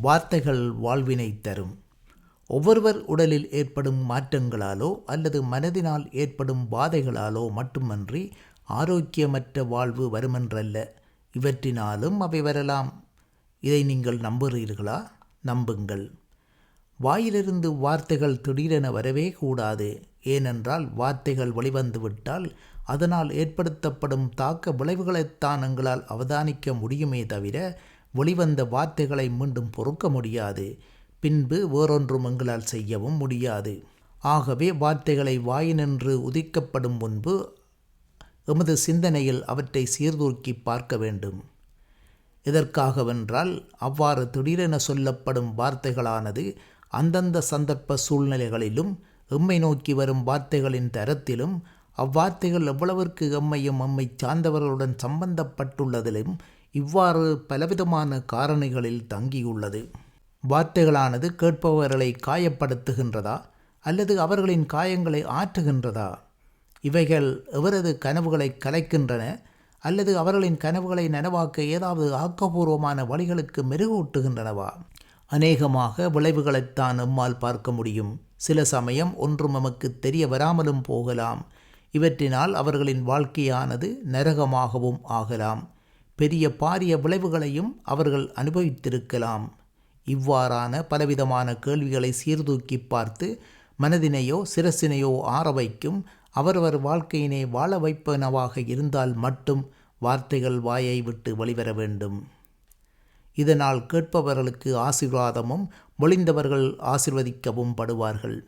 வார்த்தைகள் வாழ்வினை தரும். ஒவ்வொருவர் உடலில் ஏற்படும் மாற்றங்களாலோ அல்லது மனதினால் ஏற்படும் பாதைகளாலோ மட்டுமன்றி ஆரோக்கியமற்ற வாழ்வு வருமென்றல்ல. இவற்றினாலும் அவை வரலாம். இதை நீங்கள் நம்புகிறீர்களா? நம்புங்கள். வாயிலிருந்து வார்த்தைகள் திடீரென வரவே கூடாது. ஏனென்றால் வார்த்தைகள் வெளிவந்துவிட்டால் அதனால் ஏற்படுத்தப்படும் தாக்க விளைவுகளைத்தான் எங்களால் அவதானிக்க முடியுமே தவிர வெளிவந்த வார்த்தைகளை மீண்டும் பொறுக்க முடியாது. பின்பு வேறொன்றும் எங்களால் செய்யவும் முடியாது. ஆகவே வார்த்தைகளை வாயினின்று உதிக்கப்படும் முன்பு எமது சிந்தனையில் அவற்றை சீர்தூக்கி பார்க்க வேண்டும். எதற்காகவென்றால் அவ்வாறு திடீரென சொல்லப்படும் வார்த்தைகளானது அந்தந்த சந்தர்ப்ப சூழ்நிலைகளிலும் எம்மை நோக்கி வரும் வார்த்தைகளின் தரத்திலும் அவ்வார்த்தைகள் எவ்வளவிற்கு எம்மையும் எம்மை சார்ந்தவர்களுடன் சம்பந்தப்பட்டுள்ளதிலும் இவ்வாறு பலவிதமான காரணிகளில் தங்கியுள்ளது. வார்த்தைகளானது கேட்பவர்களை காயப்படுத்துகின்றதா? அல்லது அவர்களின் காயங்களை ஆற்றுகின்றதா? இவைகள் எவரது கனவுகளை கலைக்கின்றன? அல்லது அவர்களின் கனவுகளை நனவாக்க ஏதாவது ஆக்கப்பூர்வமான வழிகளுக்கு மெருகூட்டுகின்றனவா? அநேகமாக விளைவுகளைத்தான் நம்மால் பார்க்க முடியும். சில சமயம் ஒன்றும் நமக்கு தெரிய வராமலும் போகலாம். இவற்றினால் அவர்களின் வாழ்க்கையானது நரகமாகவும் ஆகலாம். பெரிய பாரிய விளைவுகளையும் அவர்கள் அனுபவித்திருக்கலாம். இவ்வாறான பலவிதமான கேள்விகளை சீர்தூக்கி பார்த்து மனதினையோ சிரசினையோ ஆற வைக்கும் அவரவர் வாழ்க்கையினை வாழ வைப்பனவாக இருந்தால் மட்டும் வார்த்தைகள் வாயை விட்டு வெளிவர வேண்டும். இதனால் கேட்பவர்களுக்கு ஆசீர்வாதமும் மொழிந்தவர்கள் ஆசிர்வதிக்கவும் படுவார்கள்.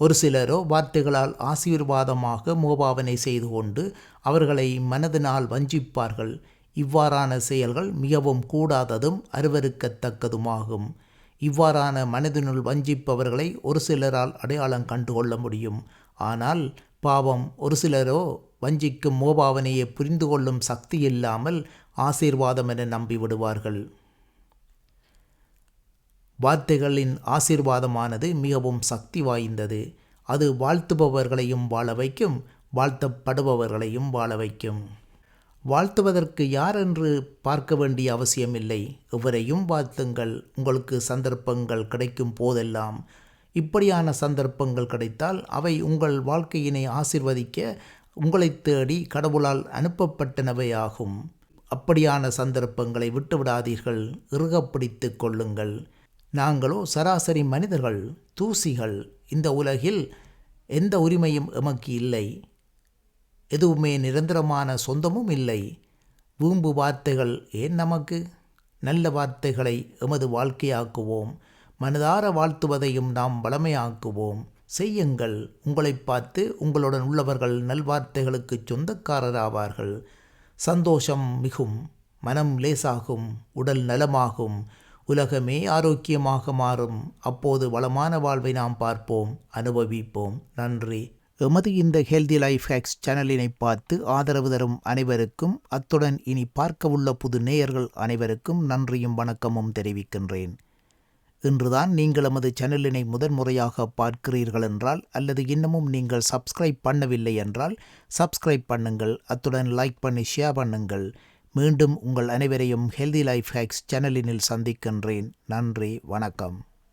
ஒரு சிலரோ வார்த்தைகளால் ஆசீர்வாதமாக மோபாவனை செய்து கொண்டு அவர்களை மனதினால் வஞ்சிப்பார்கள். இவ்வாறான செயல்கள் மிகவும் கூடாததும் அருவருக்கத்தக்கதுமாகும். இவ்வாறான மனதினுள் வஞ்சிப்பவர்களை ஒரு சிலரால் அடையாளம் கண்டுகொள்ள முடியும். ஆனால் பாவம் ஒரு சிலரோ வஞ்சிக்கும் மோபாவனையை புரிந்து கொள்ளும் சக்தி இல்லாமல் ஆசீர்வாதம் என நம்பிவிடுவார்கள். வார்த்தைகளின் ஆசீர்வாதமானது மிகவும் சக்தி வாய்ந்தது. அது வாழ்த்துபவர்களையும் வாழ வைக்கும் வாழ்த்தப்படுபவர்களையும் வாழ வைக்கும். வாழ்த்துவதற்கு யார் என்று பார்க்க வேண்டிய அவசியமில்லை. எவரையும் வாழ்த்துங்கள். உங்களுக்கு சந்தர்ப்பங்கள் கிடைக்கும் போதெல்லாம் இப்படியான சந்தர்ப்பங்கள் கிடைத்தால் அவை உங்கள் வாழ்க்கையினை ஆசிர்வதிக்க உங்களை தேடி கடவுளால் அனுப்பப்பட்டனவையாகும். அப்படியான சந்தர்ப்பங்களை விட்டுவிடாதீர்கள். இறுகப்பிடித்து கொள்ளுங்கள். நாங்களோ சராசரி மனிதர்கள் தூசிகள் இந்த உலகில் எந்த உரிமையும் எமக்கு இல்லை. எதுவுமே நிரந்தரமான சொந்தமும் இல்லை. வீம்பு வார்த்தைகள் ஏன் நமக்கு? நல்ல வார்த்தைகளை எமது வாழ்க்கையாக்குவோம். மனதார வாழ்த்துவதையும் நாம் வளமையாக்குவோம். செய்யுங்கள். உங்களை பார்த்து உங்களுடன் உள்ளவர்கள் நல்வார்த்தைகளுக்கு சொந்தக்காரராவார்கள். சந்தோஷம் மிகும். மனம் லேசாகும். உடல் நலமாகும். உலகமே ஆரோக்கியமாக மாறும். அப்போது வளமான வாழ்வை நாம் பார்ப்போம் அனுபவிப்போம். நன்றி. எமது இந்த ஹெல்தி லைஃப் ஹேக்ஸ் சேனலினை பார்த்து ஆதரவு தரும் அனைவருக்கும் அத்துடன் இனி பார்க்க உள்ள புது நேயர்கள் அனைவருக்கும் நன்றியும் வணக்கமும் தெரிவிக்கின்றேன். இன்றுதான் நீங்கள் எமது சேனலினை முதன்முறையாக பார்க்கிறீர்கள் என்றால் அல்லது இன்னமும் நீங்கள் சப்ஸ்கிரைப் பண்ணவில்லை என்றால் சப்ஸ்கிரைப் பண்ணுங்கள். அத்துடன் லைக் பண்ணி ஷேர் பண்ணுங்கள். மீண்டும் உங்கள் அனைவரையும் ஹெல்தி லைஃப் ஹேக்ஸ் சேனலினில் சந்திக்கின்றேன். நன்றி வணக்கம்.